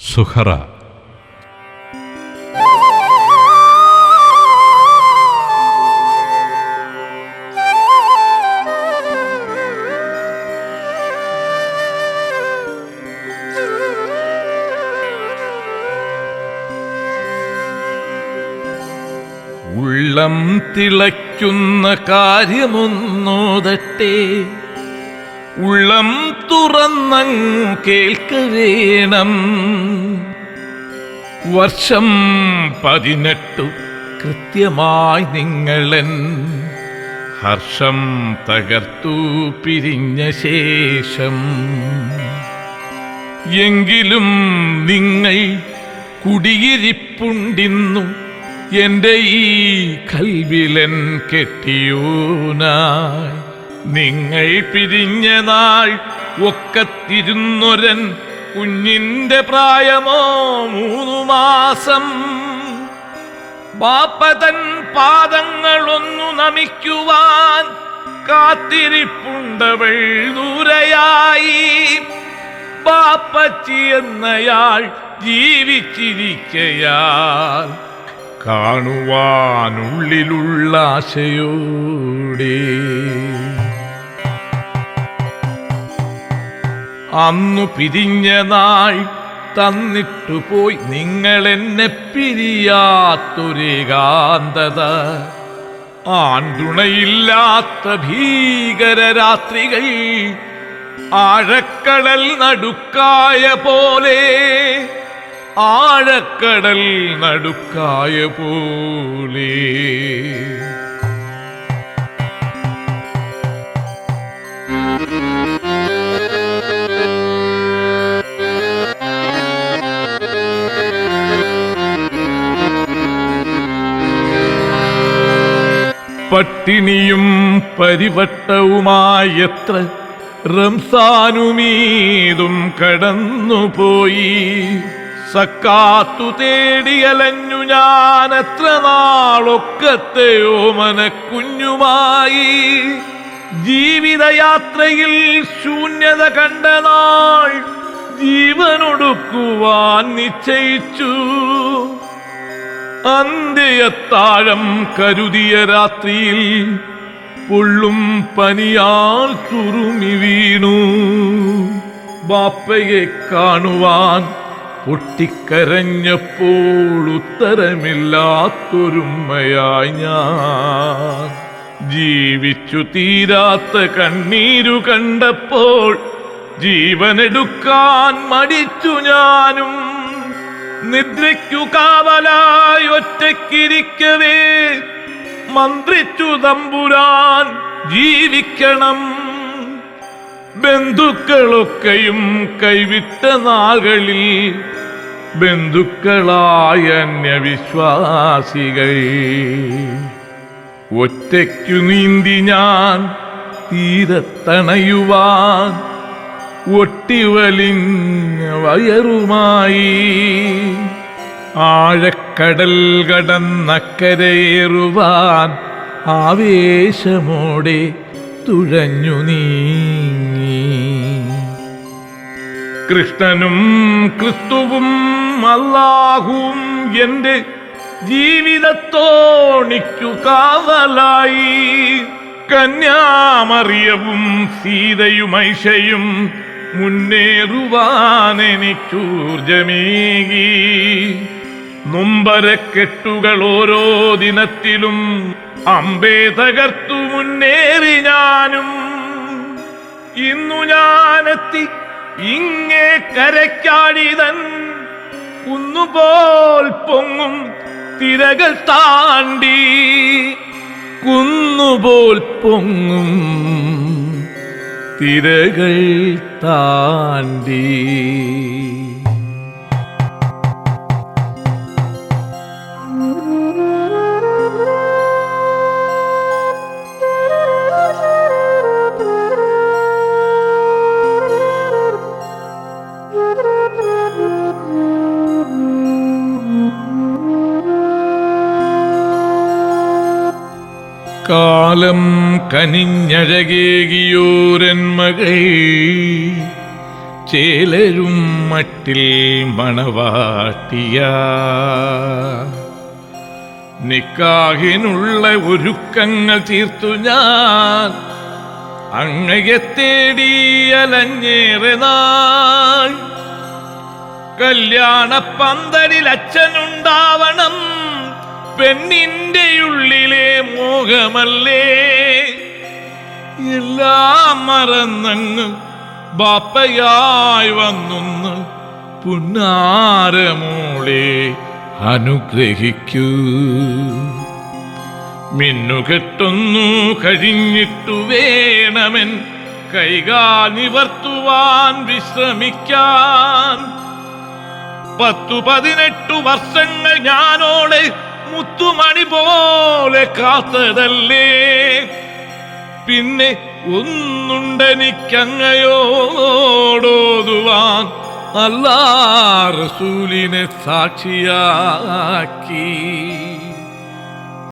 സുഹറ. ഉള്ളം തിളയ്ക്കുന്ന കാര്യമൊന്നോതട്ടെ. ഉള്ളം തുറന്നങ് കേൾക്ക വേണം വർഷം പതിനെട്ടു കൃത്യമായി നിങ്ങളൻ ഹർഷം തകർത്തു പിരിഞ്ഞ ശേഷം. എങ്കിലും നിങ്ങൾ കുടിയിരിപ്പുണ്ടിന്നു എന്റെ ഈ കൽവിലൻ കെട്ടിയോനായി. നിങ്ങൾ പിരിഞ്ഞ നാൾ ഒക്കത്തിരുന്നൊരൻ കുഞ്ഞിന്റെ പ്രായമോ മൂന്നു മാസം. ബാപ്പതൻ പാദങ്ങളൊന്നു നമിക്കുവാൻ കാത്തിരിപ്പുണ്ടവൾ ദൂരയായി. ബാപ്പച്ചി എന്നയാൾ ജീവിച്ചിരിക്കയാൽ കാണുവാനുള്ളിലുള്ള ആശയോടെ അന്നു പിരിഞ്ഞ നാൾ തന്നിട്ടു പോയി നിങ്ങൾ എന്നെ പിരിയാത്തൊരേകാന്തത. ആണ്ടുണയില്ലാത്ത ഭീകര രാത്രികൾ ആഴക്കടൽ നടുക്കായ പോലെ ആഴക്കടൽ നടുക്കായ പോലെ. പട്ടിണിയും പരിവട്ടവുമായത്ര റംസാനുമീതും കടന്നുപോയി. സക്കാത്തു തേടിയലഞ്ഞു ഞാൻ എത്ര മനക്കുഞ്ഞുമായി. ജീവിതയാത്രയിൽ ശൂന്യത കണ്ട നാൾ ജീവനൊടുക്കുവാൻ നിശ്ചയിച്ചു. അന്ത്യത്താഴം കരുതിയ രാത്രിയിൽ പുള്ളും പനിയാൽ തുറുമി വീണു. ബാപ്പയെ കാണുവാൻ പൊട്ടിക്കരഞ്ഞപ്പോൾ ഉത്തരമില്ലാത്തൊരുമ്മയായി ഞാൻ. ജീവിച്ചു തീരാത്ത കണ്ണീരു കണ്ടപ്പോൾ ജീവനെടുക്കാൻ മടിച്ചു ഞാനും. നിദ്രയ്ക്കു കാവലായി ഒറ്റയ്ക്കിരിക്കവേ മന്ത്രിച്ചു തമ്പുരാൻ ജീവിക്കണം. ബന്ധുക്കളൊക്കെയും കൈവിട്ട നാളുകളിൽ ബന്ധുക്കളായ അന്യവിശ്വാസികൾ. ഒറ്റയ്ക്കു നീന്തി ഞാൻ തീരത്തണയുവാൻ ഒട്ടിവലിഞ്ഞ വയറുമായി. ആഴക്കടൽ കടന്നക്കരയേറുവാൻ ആവേശമോടെ തുഴഞ്ഞു നീങ്ങി. കൃഷ്ണനും ക്രിസ്തുവും അല്ലാഹും എന്റെ ജീവിതത്തോണിക്കു കാവലായി. കന്യാമറിയവും സീതയും ഐഷയും മുന്നേറുവാൻ എനിക്കൂർജമേകി നൊമ്പരക്കെട്ടുകൾ ഓരോ ദിനത്തിലും അമ്പേ തകർത്തു മുന്നേറി ഞാനും. ഇന്നു ഞാനെത്തി ഇങ്ങേ കരയ്ക്കാടിതൻ കുന്നുപോൽ പൊങ്ങും തിരകൾ താണ്ടി. കുന്നുപോൽ പൊങ്ങും തിരകൾ താണ്ടി കാലം കനിഞ്ഞഴകേകിയോരൻ മകൾ. ചേലരും മട്ടിൽ മണവാട്ടിയ. നിക്കാഹിനുള്ള ഒരുക്കങ്ങൾ തീർത്തു ഞാൻ. അങ്ങയെ തേടി അലഞ്ഞേറെ നാൾ. കല്യാണ പന്തലിൽ അച്ഛനുണ്ടാവണം. പെണ്ണിന്റെ ഉള്ളിലെ മോഹമല്ലേ? എല്ലാം മറന്നങ്ങ് ബാപ്പയായി വന്നൊന്ന് പുന്നാരമോളെ അനുഗ്രഹിക്കൂ. മിന്നുകെട്ടൊന്നു കഴിഞ്ഞിട്ടു വേണമെൻ കൈകാൽ നിവർത്തുവാൻ വിശ്രമിക്കാൻ. പത്തു പതിനെട്ടു വർഷങ്ങൾ ഞാനോടെ മുത്തുമണി പോലെ കാത്തതല്ലേ? പിന്നെ ഒന്നുണ്ടെനിക്കങ്ങയോടോതുവാൻ അല്ലാ റസൂലിനെ സാക്ഷിയാക്കി.